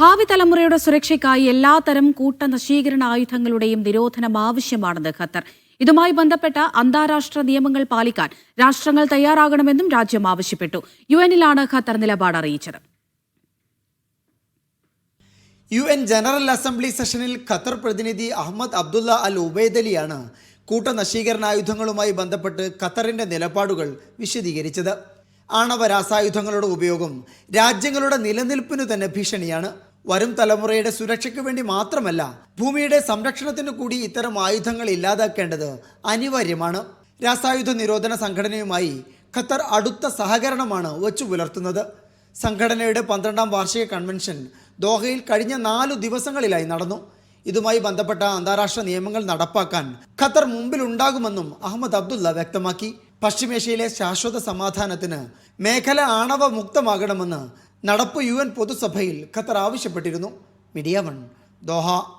ഭാവി തലമുറയുടെ സുരക്ഷയ്ക്കായി എല്ലാത്തരം കൂട്ട നശീകരണ ആയുധങ്ങളുടെയും നിരോധനം ആവശ്യമാണെന്ന് ഖത്തർ. ഇതുമായി ബന്ധപ്പെട്ട അന്താരാഷ്ട്ര നിയമങ്ങൾ പാലിക്കാൻ രാഷ്ട്രങ്ങൾ തയ്യാറാകണമെന്നും രാജ്യം ആവശ്യപ്പെട്ടു. യു എനിലാണ് ഖത്തർ നിലപാട് അറിയിച്ചത്. യു എൻ ജനറൽ അസംബ്ലി സെഷനിൽ ഖത്തർ പ്രതിനിധി അഹമ്മദ് അബ്ദുള്ള അൽ ഉബൈദലിയാണ് കൂട്ടനശീകരണായുധങ്ങളുമായി ബന്ധപ്പെട്ട് ഖത്തറിന്റെ നിലപാടുകൾ വിശദീകരിച്ചത്. ആണവ രാസായുധങ്ങളുടെ ഉപയോഗം രാജ്യങ്ങളുടെ നിലനിൽപ്പിനു തന്നെ ഭീഷണിയാണ്. വരും തലമുറയുടെ സുരക്ഷയ്ക്ക് വേണ്ടി മാത്രമല്ല ഭൂമിയുടെ സംരക്ഷണത്തിനു കൂടി ഇത്തരം ആയുധങ്ങൾ ഇല്ലാതാക്കേണ്ടത് അനിവാര്യമാണ്. രാസായുധ നിരോധന സംഘടനയുമായി ഖത്തർ അടുത്ത സഹകരണമാണ് വച്ചു പുലർത്തുന്നത്. സംഘടനയുടെ പന്ത്രണ്ടാം വാർഷിക കൺവെൻഷൻ ദോഹയിൽ കഴിഞ്ഞ നാലു ദിവസങ്ങളിലായി നടന്നു. ഇതുമായി ബന്ധപ്പെട്ട അന്താരാഷ്ട്ര നിയമങ്ങൾ നടപ്പാക്കാൻ ഖത്തർ മുമ്പിലുണ്ടാകുമെന്നും അഹമ്മദ് അബ്ദുള്ള വ്യക്തമാക്കി. പശ്ചിമേഷ്യയിലെ ശാശ്വത സമാധാനത്തിന് മേഖല ആണവ മുക്തമാകണമെന്ന് നടപ്പ് യു പൊതുസഭയിൽ ഖത്തർ ആവശ്യപ്പെട്ടിരുന്നു. Media One Doha.